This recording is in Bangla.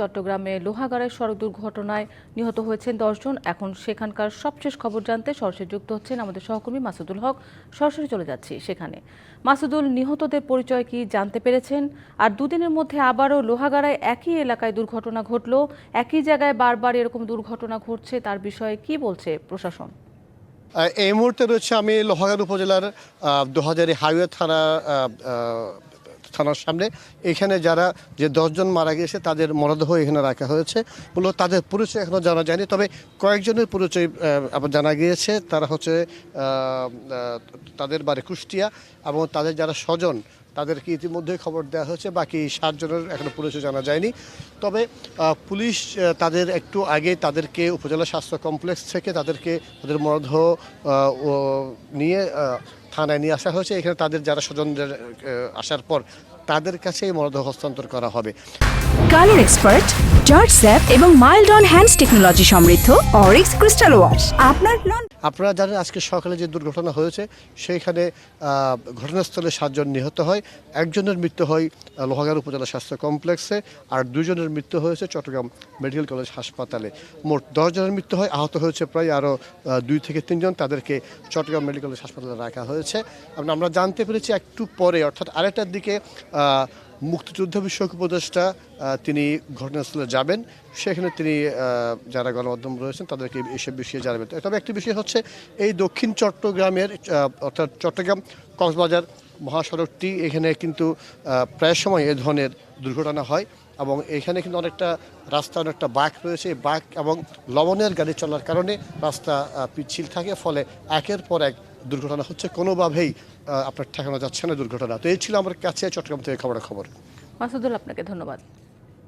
চট্টগ্রামে লোহাগাড়ায় সড়ক দুর্ঘটনায় নিহত হয়েছেন দশজন। এখন সেখানকার সবশেষ খবর জানতে সরাসরি যুক্ত হচ্ছেন আমাদের সহকর্মী মাসুদুল হক। সরাসরি চলে যাচ্ছি সেখানে। মাসুদুল, নিহতদের পরিচয় কি জানতে পেরেছেন? আর দুদিনের মধ্যে আবারও লোহাগাড়ায় একই এলাকায় দুর্ঘটনা ঘটলো। একই জায়গায় বারবার এরকম দুর্ঘটনা ঘটছে, তার বিষয়ে কি বলছে প্রশাসন? এই মুহূর্তে রয়েছে আমি লোহাগাড় উপজেলার দুহাজারি হাইওয়ে থানা থানার সামনে। এখানে যারা যে দশজন মারা গিয়েছে, তাদের মরদেহ এখানে রাখা হয়েছে। মূলত তাদের পরিচয় এখনও জানা যায়নি, তবে কয়েকজনের পরিচয় আবার জানা গিয়েছে। তারা হচ্ছে তাদের বাড়ি কুষ্টিয়া এবং তাদের যারা স্বজন, তাদেরকে ইতিমধ্যে খবর দেওয়া হয়েছে। বাকি সাতজনের এখনও পরিচয় জানা যায়নি। তবে পুলিশ তাদের একটু আগে তাদেরকে উপজেলা স্বাস্থ্য কমপ্লেক্স থেকে তাদেরকে, তাদের মরদেহ নিয়ে থানায় নিয়ে আসা হয়েছে। এখানে তাদের যারা স্বজনদের আসার পর তাদের কাছে এই মরদেহ হস্তান্তর করা হবে। কালার এক্সপার্ট জর্জ স্যাপ এবং মাইল্ড অন হ্যান্ডস টেকনোলজি সমৃদ্ধ অরিক্স ক্রিস্টাল ওয়াশ আপনার আপনারা জানেন আজকে সকালে যে দুর্ঘটনা হয়েছে সেইখানে ঘটনাস্থলে সাতজন নিহত হয়। একজনের মৃত্যু হয় আহ, লোহাগাড় উপজেলা স্বাস্থ্য কমপ্লেক্সে আর দুজনের মৃত্যু হয়েছে চট্টগ্রাম মেডিকেল কলেজ হাসপাতালে। মোট দশজনের মৃত্যু হয় আহত হয়েছে প্রায় আরও দুই থেকে তিনজন। তাদেরকে চট্টগ্রাম মেডিকেল কলেজ হাসপাতালে রাখা হয়েছে। আমরা জানতে পেরেছি একটু পরে অর্থাৎ আরেকটার দিকে মুক্তিযুদ্ধ বিষয়ক উপদেষ্টা তিনি ঘটনাস্থলে যাবেন। সেখানে তিনি যারা গণমাধ্যম রয়েছেন, তাদেরকে এসব বিষয়ে জানাবেন। তবে একটি বিষয় হচ্ছে, এই দক্ষিণ চট্টগ্রামের অর্থাৎ চট্টগ্রাম কক্সবাজার মহাসড়কটি, এখানে কিন্তু প্রায় সময় এ ধরনের দুর্ঘটনা হয় এবং এখানে কিন্তু অনেকটা রাস্তা, অনেকটা বাঁক রয়েছে। বাঁক এবং লবণের গাড়ি চলার কারণে রাস্তা পিচ্ছিল থাকে। ফলে একের পর এক দুর্ঘটনা হচ্ছে, কোনোভাবেই আপনার ঠেকানো যাচ্ছে না দুর্ঘটনা। তো এই ছিল আমার কাছে চট্টগ্রাম থেকে খবরের খবর মাসুদুল, আপনাকে ধন্যবাদ।